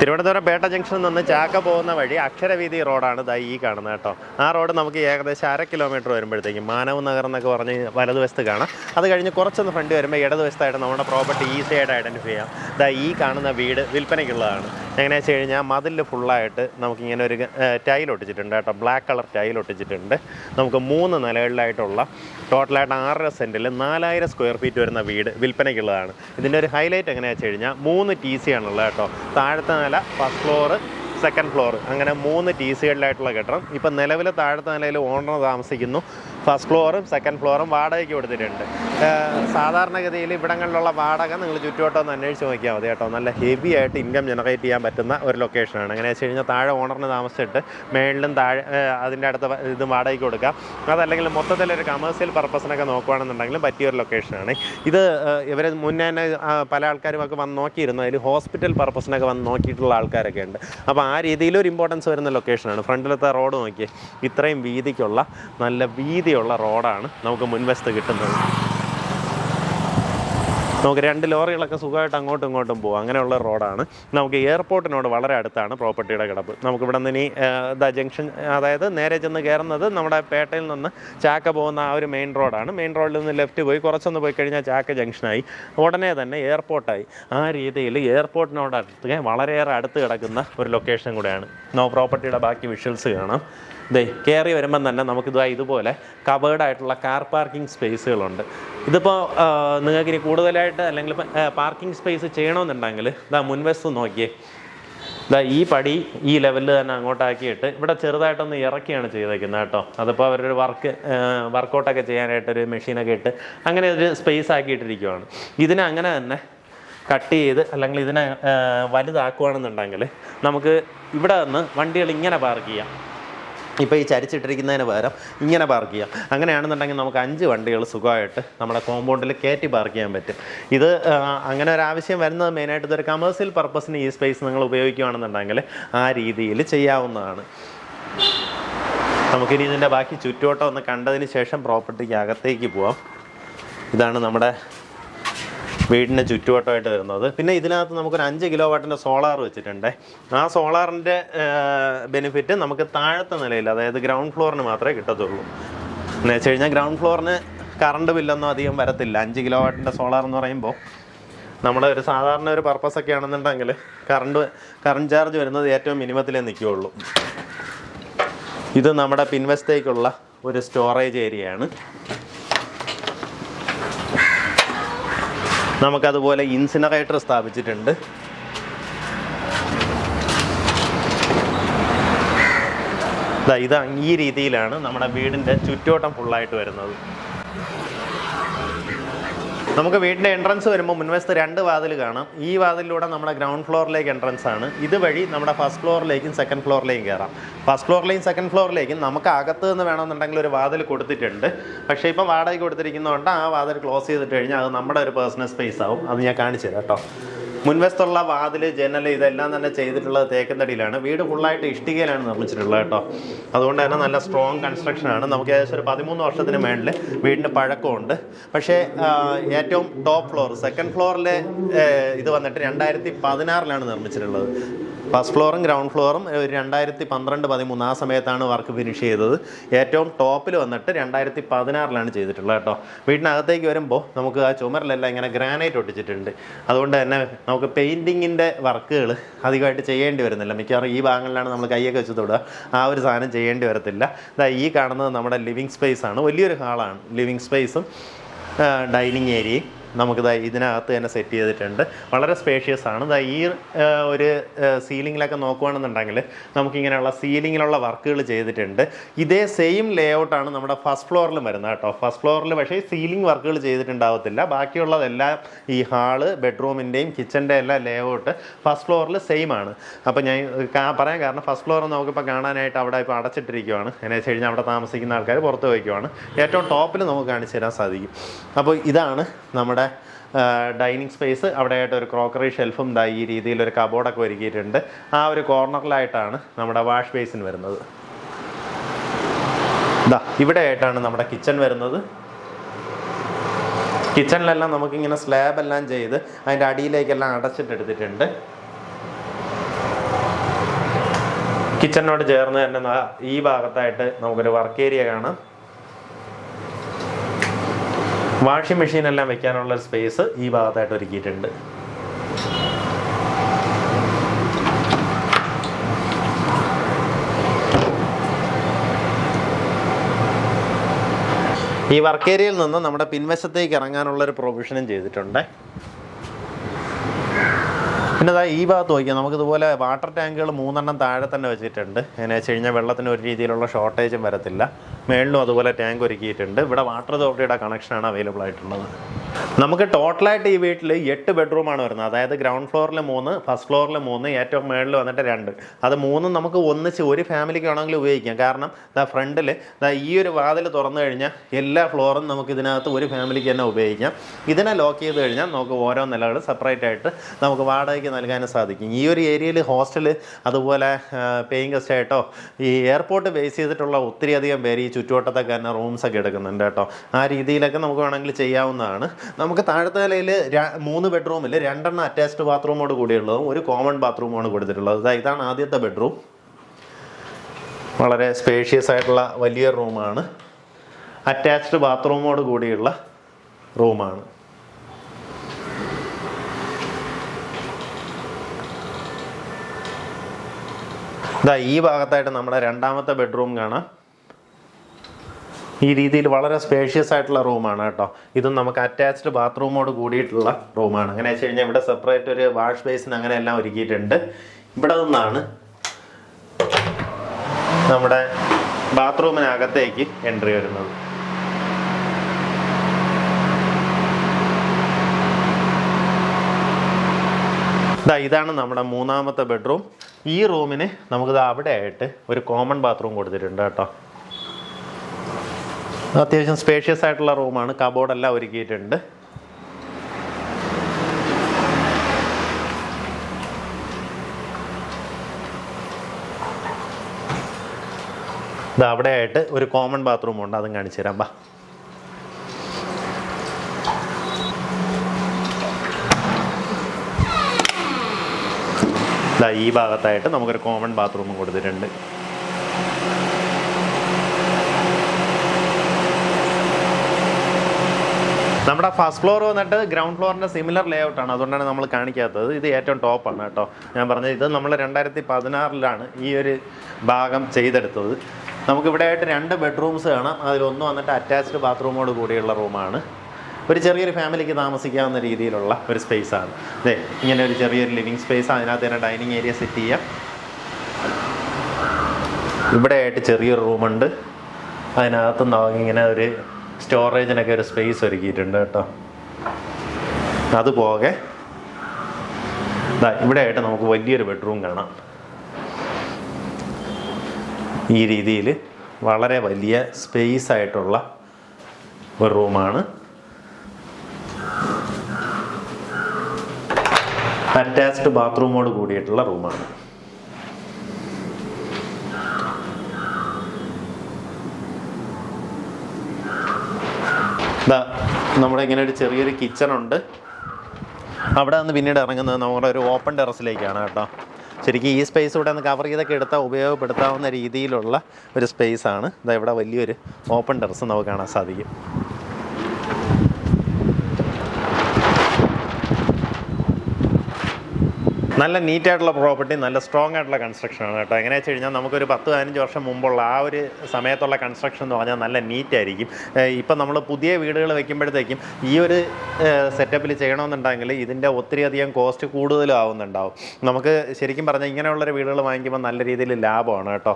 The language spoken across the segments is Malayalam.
തിരുവനന്തപുരം പേട്ട ജംഗ്ഷനിൽ നിന്ന് ചാക്ക പോകുന്ന വഴി അക്ഷരവീതി റോഡാണ് ദാ ഈ കാണുന്നത് കേട്ടോ. ആ റോഡ് നമുക്ക് ഏകദേശം അര കിലോമീറ്റർ വരുമ്പോഴത്തേക്കും മാനവ് നഗർ എന്നൊക്കെ പറഞ്ഞ് വലതുവശത്ത് കാണാം. അത് കഴിഞ്ഞ് കുറച്ചൊന്ന് ഫ്രണ്ട് വരുമ്പോൾ ഇടതുവശത്തായിട്ട് നമ്മുടെ പ്രോപ്പർട്ടി ഈസി ആയിട്ട് ഐഡന്റിഫൈ ചെയ്യാം. ദാ ഈ കാണുന്ന വീട് വിൽപ്പനയ്ക്കുള്ളതാണ്. എങ്ങനെയാ വെച്ച് കഴിഞ്ഞാൽ മതിലിൽ ഫുള്ളായിട്ട് നമുക്കിങ്ങനെ ഒരു ടൈൽ ഒട്ടിച്ചിട്ടുണ്ട് കേട്ടോ. ബ്ലാക്ക് കളർ ടൈൽ ഒട്ടിച്ചിട്ടുണ്ട്. നമുക്ക് മൂന്ന് നിലകളിലായിട്ടുള്ള ടോട്ടലായിട്ട് ആറര സെന്റിൽ നാലായിരം സ്ക്വയർ ഫീറ്റ് വരുന്ന വീട് വിൽപ്പനയ്ക്കുള്ളതാണ്. ഇതിന്റെ ഒരു ഹൈലൈറ്റ് എങ്ങനെയാണെന്ന് വെച്ച് കഴിഞ്ഞാൽ മൂന്ന് ടി സി ആണുള്ളത് കേട്ടോ. താഴത്തെ നില ഫസ്റ്റ് ഫ്ലോറ് സെക്കൻഡ് ഫ്ലോർ അങ്ങനെ മൂന്ന് ടി സികളിലായിട്ടുള്ള കെട്ടിടം. ഇപ്പം നിലവിൽ താഴത്തെ നിലയിൽ ഓണർ താമസിക്കുന്നു. ഫസ്റ്റ് ഫ്ലോറും സെക്കൻഡ് ഫ്ലോറും വാടകയ്ക്ക് കൊടുത്തിട്ടുണ്ട്. സാധാരണഗതിയിൽ ഇവിടങ്ങളിലുള്ള വാടക നിങ്ങൾ ചുറ്റുവട്ടം ഒന്ന് അന്വേഷിച്ച് നോക്കിയാൽ മതി കേട്ടോ. നല്ല ഹെവി ആയിട്ട് ഇൻകം ജനറേറ്റ് ചെയ്യാൻ പറ്റുന്ന ഒരു ലൊക്കേഷനാണ് എങ്ങനെ വെച്ച് കഴിഞ്ഞാൽ താഴെ ഓണറിന് താമസിച്ചിട്ട് മേളിലും താഴെ അതിന്റെ അടുത്ത ഇത് വാടകയ്ക്ക് കൊടുക്കാം. അതല്ലെങ്കിൽ മൊത്തത്തിൽ ഒരു കമേഴ്സ്യൽ പർപ്പസിനൊക്കെ നോക്കുകയാണെന്നുണ്ടെങ്കിലും പറ്റിയൊരു ലൊക്കേഷനാണ് ഇത് ഇവർ മുന്നേ തന്നെ പല ആൾക്കാരും ഒക്കെ വന്ന് നോക്കിയിരുന്നു. അതിൽ ഹോസ്പിറ്റൽ പർപ്പസിനൊക്കെ വന്ന് നോക്കിയിട്ടുള്ള ആൾക്കാരൊക്കെ ഉണ്ട്. അപ്പോൾ ആ രീതിയിലൊരു ഇമ്പോർട്ടൻസ് വരുന്ന ലൊക്കേഷനാണ് ഫ്രണ്ടിലത്തെ റോഡ് നോക്കിയേ ഇത്രയും വീതിക്കുള്ള നല്ല വീതിയുള്ള റോഡാണ് നമുക്ക് മുൻവശത്ത് കിട്ടുന്നത്. നമുക്ക് രണ്ട് ലോറികളൊക്കെ സുഖമായിട്ട് അങ്ങോട്ടും ഇങ്ങോട്ടും പോകും അങ്ങനെയുള്ള റോഡാണ്. നമുക്ക് എയർപോർട്ടിനോട് വളരെ അടുത്താണ് പ്രോപ്പർട്ടിയുടെ കിടപ്പ്. നമുക്ക് ഇവിടെ നിന്ന് ഇനി ജംഗ്ഷൻ അതായത് നേരെ ചെന്ന് കയറുന്നത് നമ്മുടെ പേട്ടയിൽ നിന്ന് ചാക്ക പോകുന്ന ആ ഒരു മെയിൻ റോഡാണ്. മെയിൻ റോഡിൽ നിന്ന് ലെഫ്റ്റ് പോയി കുറച്ചൊന്ന് പോയി കഴിഞ്ഞാൽ ചാക്ക ജംഗ്ഷനായി. ഉടനെ തന്നെ എയർപോർട്ടായി. ആ രീതിയിൽ എയർപോർട്ടിനോട് അടുത്ത് വളരെയേറെ അടുത്ത് കിടക്കുന്ന ഒരു ലൊക്കേഷൻ കൂടെയാണ്. നോ പ്രോപ്പർട്ടിയുടെ ബാക്കി വിഷ്വൽസ് കാണാം. ദേ കയറി വരുമ്പം തന്നെ നമുക്കിതാ ഇതുപോലെ കവേർഡായിട്ടുള്ള കാർ പാർക്കിംഗ് സ്പേസുകളുണ്ട് ഇതിപ്പോൾ നിങ്ങൾക്ക് ഇനി കൂടുതലായിട്ട് അല്ലെങ്കിൽ പാർക്കിംഗ് സ്പേസ് ചെയ്യണമെന്നുണ്ടെങ്കിൽ ഇതാ മുൻവശത്ത് നോക്കിയേ. ഇതാ ഈ പടി ഈ ലെവലിൽ തന്നെ അങ്ങോട്ടാക്കിയിട്ട് ഇവിടെ ചെറുതായിട്ടൊന്ന് ഇറക്കിയാണ് ചെയ്തേക്കുന്നത് കേട്ടോ. അതിപ്പോൾ അവരൊരു വർക്ക് വർക്കൗട്ടൊക്കെ ചെയ്യാനായിട്ടൊരു മെഷീനൊക്കെ ഇട്ട് അങ്ങനെ ഒരു സ്പേസ് ആക്കിയിട്ടിരിക്കുവാണ്. ഇതിനെ അങ്ങനെ തന്നെ കട്ട് ചെയ്ത് അല്ലെങ്കിൽ ഇതിനെ വലുതാക്കുകയാണെന്നുണ്ടെങ്കിൽ നമുക്ക് ഇവിടെ നിന്ന് വണ്ടികൾ ഇങ്ങനെ പാർക്ക് ചെയ്യാം. ഇപ്പോൾ ഈ ചരിച്ചിട്ടിരിക്കുന്നതിന് പകരം ഇങ്ങനെ പാർക്ക് ചെയ്യാം. അങ്ങനെയാണെന്നുണ്ടെങ്കിൽ നമുക്ക് അഞ്ച് വണ്ടികൾ സുഖമായിട്ട് നമ്മുടെ കോമ്പൗണ്ടിൽ കയറ്റി പാർക്ക് ചെയ്യാൻ പറ്റും. ഇത് അങ്ങനെ ഒരു ആവശ്യം വരുന്നത് മെയിനായിട്ട് ഇതൊരു കമേഴ്സ്യൽ പർപ്പസിന് ഈ സ്പേസ് നിങ്ങൾ ഉപയോഗിക്കുകയാണെന്നുണ്ടെങ്കിൽ ആ രീതിയിൽ ചെയ്യാവുന്നതാണ്. നമുക്കിനി ഇതിന്റെ ബാക്കി ചുറ്റുവട്ടം ഒന്ന് കണ്ടതിന് ശേഷം പ്രോപ്പർട്ടിക്ക് അകത്തേക്ക് പോവാം. ഇതാണ് നമ്മുടെ വീടിന്റെ ചുറ്റുവട്ടമായിട്ട് വരുന്നത്. പിന്നെ ഇതിനകത്ത് നമുക്കൊരു അഞ്ച് കിലോ വാട്ടിന്റെ സോളാർ വെച്ചിട്ടുണ്ട്. ആ സോളാറിന്റെ ബെനിഫിറ്റ് നമുക്ക് താഴത്തെ നിലയിൽ അതായത് ഗ്രൗണ്ട് ഫ്ലോറിന് മാത്രമേ കിട്ടത്തുള്ളൂ. എന്ന് വെച്ച് കഴിഞ്ഞാൽ ഗ്രൗണ്ട് ഫ്ലോറിന് കറണ്ട് ബില്ലൊന്നും അധികം വരത്തില്ല. അഞ്ച് കിലോ വാട്ടിന്റെ സോളാർ എന്ന് പറയുമ്പോൾ നമ്മൾ ഒരു സാധാരണ ഒരു പർപ്പസ് ഒക്കെ ആണെന്നുണ്ടെങ്കിൽ കറണ്ട് കറണ്ട് ചാർജ് വരുന്നത് ഏറ്റവും മിനിമത്തിലേ നിൽക്കുകയുള്ളൂ. ഇത് നമ്മുടെ പിൻവശത്തേക്കുള്ള ഒരു സ്റ്റോറേജ് ഏരിയയാണ് നമുക്കതുപോലെ ഇൻസിനറേറ്റർ സ്ഥാപിച്ചിട്ടുണ്ട്. ഇതാ ഈ രീതിയിലാണ് നമ്മുടെ വീടിന്റെ ചുറ്റോട്ടം ഫുള്ളായിട്ട് വരുന്നത്. നമുക്ക് വീടിന്റെ എൻട്രൻസ് വരുമ്പോൾ മുൻവശത്ത് രണ്ട് വാതിൽ കാണാം. ഈ വാതിലിലൂടെ നമ്മുടെ ഗ്രൗണ്ട് ഫ്ലോറിലേക്ക് എൻട്രൻസ് ആണ്. ഇതുവഴി നമ്മുടെ ഫസ്റ്റ് ഫ്ലോറിലേക്കും സെക്കൻഡ് ഫ്ലോറിലേക്കും കയറാം ഫസ്റ്റ് ഫ്ലോറിലേക്കും സെക്കൻഡ് ഫ്ലോറിലേക്കും നമുക്ക് അകത്ത് നിന്ന് വേണമെന്നുണ്ടെങ്കിൽ ഒരു വാതിൽ കൊടുത്തിട്ടുണ്ട്. പക്ഷേ ഇപ്പോൾ വാടകയ്ക്ക് കൊടുത്തിരിക്കുന്നതുകൊണ്ട് ആ വാതിൽ ക്ലോസ് ചെയ്തിട്ട് കഴിഞ്ഞാൽ അത് നമ്മുടെ ഒരു പേഴ്സണൽ സ്പേസ് ആവും. അത് ഞാൻ കാണിച്ചു തരാം കേട്ടോ. മുൻവശത്തുള്ള വാതിൽ ജനൽ ഇതെല്ലാം തന്നെ ചെയ്തിട്ടുള്ളത് തേക്കന്തടിയിലാണ് വീട് ഫുള്ളായിട്ട് ഇഷ്ടികയിലാണ് നിർമ്മിച്ചിട്ടുള്ളത് കേട്ടോ. അതുകൊണ്ട് തന്നെ നല്ല സ്ട്രോങ് കൺസ്ട്രക്ഷൻ ആണ്. നമുക്ക് ഏകദേശം ഒരു പതിമൂന്ന് വർഷത്തിന് മേളിൽ വീടിന്റെ പഴക്കമുണ്ട്. പക്ഷേ ഏറ്റവും ടോപ്പ് ഫ്ലോർ സെക്കൻഡ് ഫ്ലോറിലെ ഇത് വന്നിട്ട് രണ്ടായിരത്തി പതിനാറിലാണ് നിർമ്മിച്ചിട്ടുള്ളത്. ഫസ്റ്റ് ഫ്ലോറും ഗ്രൗണ്ട് ഫ്ലോറും ഒരു രണ്ടായിരത്തി പന്ത്രണ്ട് പതിമൂന്ന് ആ സമയത്താണ് വർക്ക് ഫിനിഷ് ചെയ്തത്. ഏറ്റവും ടോപ്പിൽ വന്നിട്ട് രണ്ടായിരത്തി പതിനാറിലാണ് ചെയ്തിട്ടുള്ളത് കേട്ടോ. വീടിനകത്തേക്ക് വരുമ്പോൾ നമുക്ക് ആ ചുമരിലെല്ലാം ഇങ്ങനെ ഗ്രാനൈറ്റ് ഒട്ടിച്ചിട്ടുണ്ട്. അതുകൊണ്ട് തന്നെ നമുക്ക് പെയിന്റിങ്ങിന്റെ വർക്കുകൾ അധികമായിട്ട് ചെയ്യേണ്ടി വരുന്നില്ല. മിക്കവാറും ഈ ഭാഗങ്ങളിലാണ് നമ്മൾ കൈയൊക്കെ വെച്ച് തൊടുക. ആ ഒരു സാധനം ചെയ്യേണ്ടി വരത്തില്ല. ഇതാ ഈ കാണുന്നത് നമ്മുടെ ലിവിങ് സ്പേസ് ആണ്. വലിയൊരു ഹാളാണ്. ലിവിങ് സ്പേസും ഡൈനിങ് ഏരിയയും. നമുക്കിതാ ഇതിനകത്ത് തന്നെ സെറ്റ് ചെയ്തിട്ടുണ്ട്. വളരെ സ്പേഷ്യസ് ആണ്. ഇതാ ഈ ഒരു സീലിങ്ങിലൊക്കെ നോക്കുകയാണെന്നുണ്ടെങ്കിൽ നമുക്കിങ്ങനെയുള്ള സീലിങ്ങിലുള്ള വർക്കുകൾ ചെയ്തിട്ടുണ്ട്. ഇതേ സെയിം ലേ ഔട്ടാണ് നമ്മുടെ ഫസ്റ്റ് ഫ്ലോറിലും വരുന്നത് കേട്ടോ. ഫസ്റ്റ് ഫ്ലോറിൽ പക്ഷേ സീലിംഗ് വർക്കുകൾ ചെയ്തിട്ടുണ്ടാവത്തില്ല. ബാക്കിയുള്ളതെല്ലാം ഈ ഹാൾ ബെഡ്റൂമിന്റെയും കിച്ചന്റെ എല്ലാം ലേ ഔട്ട് ഫസ്റ്റ് ഫ്ലോറിൽ സെയിം ആണ്. അപ്പോൾ ഞാൻ പറയാൻ കാരണം ഫസ്റ്റ് ഫ്ലോർ നമുക്കിപ്പോൾ കാണാനായിട്ട് അവിടെ ഇപ്പോൾ അടച്ചിട്ടിരിക്കുവാണ്. എന്നു വെച്ച് കഴിഞ്ഞാൽ അവിടെ താമസിക്കുന്ന ആൾക്കാർ പുറത്ത് വയ്ക്കുവാണ് ഏറ്റവും ടോപ്പിൽ നമുക്ക് കാണിച്ചു തരാൻ സാധിക്കും. അപ്പോൾ ഇതാണ് നമ്മുടെ ഡൈനിങ് സ്പേസ് അവിടെയായിട്ട് ഒരു ക്രോക്കറി ഷെൽഫും ദാ ഈ രീതിയിൽ ഒരു കബോർഡൊക്കെ ഒരുക്കിയിട്ടുണ്ട്. ആ ഒരു കോർണറിലായിട്ടാണ് നമ്മുടെ വാഷ് ബേസിൻ വരുന്നത്. ഇതാ ഇവിടെ ആയിട്ടാണ് നമ്മുടെ കിച്ചൺ വരുന്നത്. കിച്ചണിലെല്ലാം നമുക്കിങ്ങനെ സ്ലാബ് എല്ലാം ചെയ്ത് അതിന്റെ അടിയിലേക്കെല്ലാം അടച്ചിട്ടെടുത്തിട്ടുണ്ട് കിച്ചണിനോട് ചേർന്ന് തന്നെ ഈ ഭാഗത്തായിട്ട് നമുക്കൊരു വർക്ക് ഏരിയ കാണാം. വാഷിംഗ് മെഷീൻ എല്ലാം വെക്കാനുള്ള സ്പേസ് ഈ ഭാഗത്തായിട്ട് ഒരുക്കിയിട്ടുണ്ട്. ഈ വർക്ക് ഏരിയയിൽ നിന്ന് നമ്മുടെ പിൻവശത്തേക്ക് ഇറങ്ങാനുള്ള ഒരു പ്രൊവിഷനും ചെയ്തിട്ടുണ്ട്. പിന്നെ ഈ ഭാഗത്ത് നോക്കിയാൽ നമുക്കിതുപോലെ വാട്ടർ ടാങ്കുകൾ മൂന്നെണ്ണം താഴെ തന്നെ വെച്ചിട്ടുണ്ട്. എന്നു വെച്ച് കഴിഞ്ഞാൽ വെള്ളത്തിന് ഒരു രീതിയിലുള്ള ഷോർട്ടേജും വരത്തില്ല. മേളിലും അതുപോലെ ടാങ്ക് ഒരുക്കിയിട്ടുണ്ട്. ഇവിടെ വാട്ടർ അതോറിറ്റിയുടെ കണക്ഷനാണ് അവൈലബിൾ ആയിട്ടുള്ളത്. നമുക്ക് ടോട്ടലായിട്ട് ഈ വീട്ടിൽ എട്ട് ബെഡ്റൂമാണ് വരുന്നത്. അതായത് ഗ്രൗണ്ട് ഫ്ലോറിൽ മൂന്ന് ഫസ്റ്റ് ഫ്ലോറിൽ മൂന്ന് ഏറ്റവും മേളിൽ വന്നിട്ട് രണ്ട്. അത് മൂന്നും നമുക്ക് ഒന്നിച്ച് ഒരു ഫാമിലിക്ക് വേണമെങ്കിൽ ഉപയോഗിക്കാം. കാരണം ദാ ഫ്രണ്ടിൽ ദാ ഈ ഒരു വാതിൽ തുറന്നു കഴിഞ്ഞാൽ എല്ലാ ഫ്ലോറും നമുക്ക് ഇതിനകത്ത് ഒരു ഫാമിലിക്ക് തന്നെ ഉപയോഗിക്കാം. ഇതിനെ ലോക്ക് ചെയ്ത് കഴിഞ്ഞാൽ നമുക്ക് ഓരോ നിലകൾ സെപ്പറേറ്റ് ആയിട്ട് നമുക്ക് വാടകയ്ക്ക് നൽകാനും സാധിക്കും. ഈ ഒരു ഏരിയയിൽ ഹോസ്റ്റൽ അതുപോലെ പേയിങ് ഗസ്റ്റ് ആയിട്ടോ ഈ എയർപോർട്ട് ബേസ് ചെയ്തിട്ടുള്ള ഒത്തിരി അധികം പേര് ഈ ചുറ്റുവട്ടത്തൊക്കെ തന്നെ റൂംസൊക്കെ എടുക്കുന്നുണ്ട് കേട്ടോ. ആ രീതിയിലൊക്കെ നമുക്ക് വേണമെങ്കിൽ ചെയ്യാവുന്നതാണ്. നമുക്ക് താഴത്തെ നിലയിൽ മൂന്ന് ബെഡ്റൂമിൽ രണ്ടെണ്ണം അറ്റാച്ച്ഡ് ബാത്റൂമോട് കൂടിയുള്ളതും ഒരു കോമൺ ബാത്റൂമാണ് കൊടുത്തിട്ടുള്ളത്. ഇതാണ് ആദ്യത്തെ ബെഡ്റൂം. വളരെ സ്പേഷ്യസ് ആയിട്ടുള്ള വലിയ റൂമാണ്. അറ്റാച്ച്ഡ് ബാത്റൂമോട് കൂടിയുള്ള റൂമാണ്. ഇതാ ഈ ഭാഗത്തായിട്ട് നമ്മുടെ രണ്ടാമത്തെ ബെഡ്റൂം കാണാം. ഈ രീതിയിൽ വളരെ സ്പേഷ്യസ് ആയിട്ടുള്ള റൂമാണ് കേട്ടോ. ഇതും നമുക്ക് അറ്റാച്ച്ഡ് ബാത്റൂമോട് കൂടിയിട്ടുള്ള റൂമാണ് അങ്ങനെ വെച്ച് കഴിഞ്ഞാൽ ഇവിടെ സെപ്പറേറ്റ് ഒരു വാഷ് ബേസിന് അങ്ങനെ എല്ലാം ഒരുക്കിയിട്ടുണ്ട്. ഇവിടെ നിന്നാണ് നമ്മുടെ ബാത്റൂമിനകത്തേക്ക് എൻട്രി വരുന്നത്. ദാ ഇതാണ് നമ്മുടെ മൂന്നാമത്തെ ബെഡ്റൂം ഈ റൂമിന് നമുക്കിത് അവിടെ ആയിട്ട് ഒരു കോമൺ ബാത്റൂം കൊടുത്തിട്ടുണ്ട് കേട്ടോ. അത്യാവശ്യം സ്പേഷ്യസ് ആയിട്ടുള്ള റൂമാണ് കബോർഡെല്ലാം ഒരുക്കിയിട്ടുണ്ട്. ഇത് അവിടെ ആയിട്ട് ഒരു കോമൺ ബാത്റൂം ഉണ്ട്. അതും കാണിച്ചു തരാം. ബാ. ഈ ഭാഗത്തായിട്ട് നമുക്കൊരു കോമൺ ബാത്റൂമും കൊടുത്തിട്ടുണ്ട്. നമ്മുടെ ഫസ്റ്റ് ഫ്ലോർ വന്നിട്ട് ഗ്രൗണ്ട് ഫ്ലോറിന്റെ സിമിലർ ലേ ഔട്ടാണ് അതുകൊണ്ടാണ് നമ്മൾ കാണിക്കാത്തത്. ഇത് ഏറ്റവും ടോപ്പാണ് കേട്ടോ. ഞാൻ പറഞ്ഞത് ഇത് നമ്മൾ രണ്ടായിരത്തി പതിനാറിലാണ് ഈ ഒരു ഭാഗം ചെയ്തെടുത്തത്. നമുക്ക് ഇവിടെ ആയിട്ട് രണ്ട് ബെഡ്റൂംസ് കാണാം. അതിലൊന്ന് വന്നിട്ട് അറ്റാച്ച്ഡ് ബാത്റൂമോട് കൂടിയുള്ള റൂമാണ് ഒരു ചെറിയൊരു ഫാമിലിക്ക് താമസിക്കാവുന്ന രീതിയിലുള്ള ഒരു സ്പേസ് ആണ്. അതെ ഇങ്ങനെ ഒരു ചെറിയൊരു ലിവിങ് സ്പേസ് അതിനകത്ത് തന്നെ ഡൈനിങ് ഏരിയ സെറ്റ് ചെയ്യാം. ഇവിടെ ആയിട്ട് ചെറിയൊരു റൂമുണ്ട് അതിനകത്ത് ഇങ്ങനെ ഒരു സ്റ്റോറേജിനൊക്കെ ഒരു സ്പേസ് ഒരുക്കിയിട്ടുണ്ട് കേട്ടോ. അതുപോകെ പോകെ. ഇവിടെ ആയിട്ട് നമുക്ക് വലിയൊരു ബെഡ്റൂം കാണാം. ഈ രീതിയിൽ വളരെ വലിയ സ്പേസ് ആയിട്ടുള്ള ഒരു റൂമാണ് അറ്റാച്ച്ഡ് ബാത്റൂമോട് കൂടിയിട്ടുള്ള റൂമാണ്. ഇതാ നമ്മുടെ ഇങ്ങനെ ഒരു ചെറിയൊരു കിച്ചൺ ഉണ്ട്. അവിടെ നിന്ന് പിന്നീട് ഇറങ്ങുന്നത് നമ്മുടെ ഒരു ഓപ്പൺ ടെറസിലേക്കാണ് കേട്ടോ. ശരിക്കും ഈ സ്പേസ് ഇവിടെ നിന്ന് കവർ ചെയ്തൊക്കെ എടുത്താൽ ഉപയോഗപ്പെടുത്താവുന്ന രീതിയിലുള്ള ഒരു സ്പേസ് ആണ്. ഇതാ ഇവിടെ വലിയൊരു ഓപ്പൺ ടെറസ് നമുക്ക് കാണാൻ സാധിക്കും. നല്ല നീറ്റായിട്ടുള്ള പ്രോപ്പർട്ടി നല്ല സ്ട്രോങ് ആയിട്ടുള്ള കൺസ്ട്രക്ഷൻ ആണ് കേട്ടോ. എങ്ങനെയാ വെച്ച് കഴിഞ്ഞാൽ നമുക്കൊരു പത്ത് പതിനഞ്ച് വർഷം മുമ്പുള്ള ആ ഒരു സമയത്തുള്ള കൺസ്ട്രക്ഷൻ എന്ന് പറഞ്ഞാൽ നല്ല നീറ്റായിരിക്കും. ഇപ്പം നമ്മൾ പുതിയ വീടുകൾ വെക്കുമ്പോഴത്തേക്കും ഈ ഒരു സെറ്റപ്പിൽ ചെയ്യണമെന്നുണ്ടെങ്കിൽ ഇതിന്റെ ഒത്തിരി അധികം കോസ്റ്റ് കൂടുതലും ആവുന്നുണ്ടാവും. നമുക്ക് ശരിക്കും പറഞ്ഞാൽ ഇങ്ങനെയുള്ളൊരു വീടുകൾ വാങ്ങിക്കുമ്പോൾ നല്ല രീതിയിൽ ലാഭമാണ് കേട്ടോ.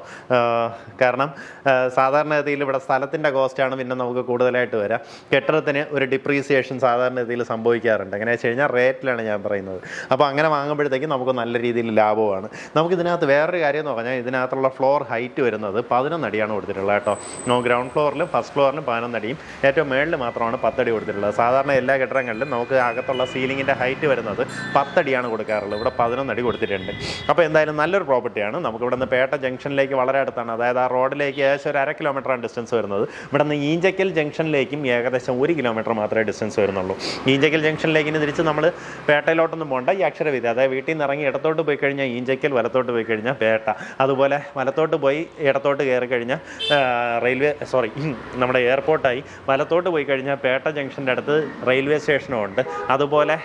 കാരണം സാധാരണഗതിയിൽ ഇവിടെ സ്ഥലത്തിന്റെ കോസ്റ്റാണ് പിന്നെ നമുക്ക് കൂടുതലായിട്ട് വരാം. കെട്ടിടത്തിന് ഒരു ഡിപ്രീസിയേഷൻ സാധാരണഗതിയിൽ സംഭവിക്കാറുണ്ട്. എങ്ങനെയാ വെച്ച് കഴിഞ്ഞാൽ റേറ്റിലാണ് ഞാൻ പറയുന്നത്. അപ്പോൾ അങ്ങനെ വാങ്ങുമ്പോഴത്തേക്കും നമുക്ക് നല്ല രീതിയിൽ ലാഭമാണ് നമുക്ക് ഇതിനകത്ത് വേറൊരു കാര്യം എന്ന് പറഞ്ഞാൽ ഇതിനകത്തുള്ള ഫ്ലോർ ഹൈറ്റ് വരുന്നത് പതിനൊന്ന് അടിയാണ് കൊടുത്തിട്ടുള്ളത് കേട്ടോ. ഗ്രൗണ്ട് ഫ്ലോറിലും ഫസ്റ്റ് ഫ്ലോറിലും പതിനൊന്ന് അടിയും. ഏറ്റവും മേളിൽ മാത്രമാണ് പത്തടി കൊടുത്തിട്ടുള്ളത്. സാധാരണ എല്ലാ കെട്ടിടങ്ങളിലും നമുക്ക് അകത്തുള്ള സീലിങ്ങിന്റെ ഹൈറ്റ് വരുന്നത് പത്തടിയാണ് കൊടുക്കാറുള്ളത്. ഇവിടെ പതിനൊന്ന് അടി കൊടുത്തിട്ടുണ്ട്. അപ്പോൾ എന്തായാലും നല്ലൊരു പ്രോപ്പർട്ടിയാണ് നമുക്ക് ഇവിടെ നിന്ന് പേട്ട ജംഗ്ഷനിലേക്ക് വളരെ അടുത്താണ്. അതായത് ആ റോഡിലേക്ക് ഏകദേശം ഒരു അര കിലോമീറ്ററാണ് ഡിസ്റ്റൻസ് വരുന്നത്. ഇവിടെ നിന്ന് ഈഞ്ചക്കൽ ജംഗ്ഷനിലേക്കും ഏകദേശം ഒരു കിലോമീറ്റർ മാത്രമേ ഡിസ്റ്റൻസ് വരുന്നുള്ളൂ. ഈഞ്ചക്കൽ ജംഗ്ഷനിലേക്ക് ഇനി തിരിച്ച് നമ്മൾ പേട്ടയിലോട്ടൊന്നും പോകണ്ട ഈ അക്ഷരവിധി അതായത് വീട്ടിൽ നിന്ന് ഇറങ്ങി ഇടത്തോട്ട് പോയി കഴിഞ്ഞാൽ ഈഞ്ചയ്ക്കൽ വലത്തോട്ട് പോയി കഴിഞ്ഞാൽ പേട്ട അതുപോലെ വലത്തോട്ട് പോയി ഇടത്തോട്ട് കയറി കഴിഞ്ഞാൽ റെയിൽവേ സോറി നമ്മുടെ എയർപോർട്ടായി. വലത്തോട്ട് പോയി കഴിഞ്ഞാൽ പേട്ട ജംഗ്ഷന്റെ അടുത്ത് റെയിൽവേ സ്റ്റേഷനും ഉണ്ട് അതുപോലെ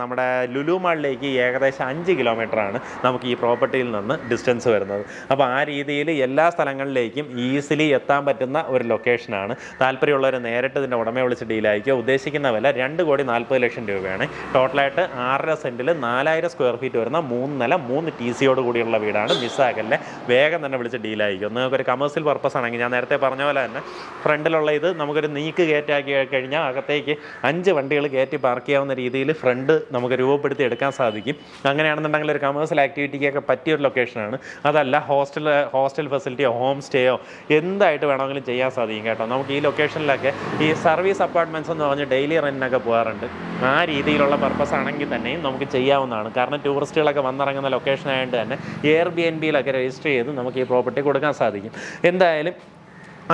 നമ്മുടെ ലുലു മാളിലേക്ക് ഏകദേശം അഞ്ച് കിലോമീറ്ററാണ് നമുക്ക് ഈ പ്രോപ്പർട്ടിയിൽ നിന്ന് ഡിസ്റ്റൻസ് വരുന്നത്. അപ്പോൾ ആ രീതിയിൽ എല്ലാ സ്ഥലങ്ങളിലേക്കും ഈസിലി എത്താൻ പറ്റുന്ന ഒരു ലൊക്കേഷനാണ്. താല്പര്യമുള്ളവർ നേരിട്ട് ഇതിന്റെ ഉടമയെ വിളിച്ച് ഡീലായിരിക്കുക ഉദ്ദേശിക്കുന്ന വില രണ്ട് കോടി നാൽപ്പത് ലക്ഷം രൂപയാണ്. ടോട്ടലായിട്ട് ആറര സെന്റിൽ നാലായിരം സ്ക്വയർ ഫീറ്റ് വരുന്ന മൂന്ന് നില മൂന്ന് ടി സിയോട് കൂടിയുള്ള വീടാണ് മിസ്സാക്കല്ലേ വേഗം തന്നെ വിളിച്ച് ഡീലായിരിക്കും നിങ്ങൾക്കൊരു കമേഴ്സ്യൽ പർപ്പസ് ആണെങ്കിൽ ഞാൻ നേരത്തെ പറഞ്ഞ പോലെ തന്നെ ഫ്രണ്ടിലുള്ള ഇത് നമുക്കൊരു നീക്ക് കയറ്റാക്കി കഴിഞ്ഞാൽ അകത്തേക്ക് അഞ്ച് വണ്ടികൾ കയറ്റി പാർക്ക് ചെയ്യാവുന്ന രീതിയിൽ ഫ്രണ്ട് നമുക്ക് രൂപപ്പെടുത്തി എടുക്കാൻ സാധിക്കും. അങ്ങനെയാണെന്നുണ്ടെങ്കിൽ ഒരു കമേഴ്സ്യൽ ആക്ടിവിറ്റിക്കൊക്കെ പറ്റിയൊരു ലൊക്കേഷനാണ് അതല്ല ഹോസ്റ്റൽ ഹോസ്റ്റൽ ഫെസിലിറ്റിയോ ഹോം സ്റ്റേയോ എന്തായിട്ട് വേണമെങ്കിലും ചെയ്യാൻ സാധിക്കും കേട്ടോ. നമുക്ക് ഈ ലൊക്കേഷനിലൊക്കെ ഈ സർവീസ് അപ്പാർട്ട്മെന്റ്സ് എന്ന് പറഞ്ഞ് ഡെയിലി റെന്റിനൊക്കെ പോകാറുണ്ട്. ആ രീതിയിലുള്ള പർപ്പസ് ആണെങ്കിൽ തന്നെയും നമുക്ക് ചെയ്യാവുന്നതാണ്. കാരണം ടൂറിസ്റ്റുകളൊക്കെ വന്നിറങ്ങുന്ന ലൊക്കേഷൻ ആയതുകൊണ്ട് തന്നെ എയർ ബി എൻ ബിയിലൊക്കെ രജിസ്റ്റർ ചെയ്ത് നമുക്ക് ഈ പ്രോപ്പർട്ടി കൊടുക്കാൻ സാധിക്കും. എന്തായാലും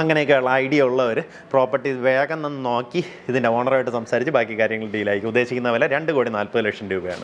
അങ്ങനെയൊക്കെയുള്ള ഐഡിയ ഉള്ളവർ പ്രോപ്പർട്ടി വേഗം ഒന്ന് നോക്കി ഇതിന്റെ ഓണറായിട്ട് സംസാരിച്ച് ബാക്കി കാര്യങ്ങൾ ഡീലായിരിക്കും ഉദ്ദേശിക്കുന്ന വില രണ്ട് കോടി നാൽപ്പത് ലക്ഷം രൂപയാണ്.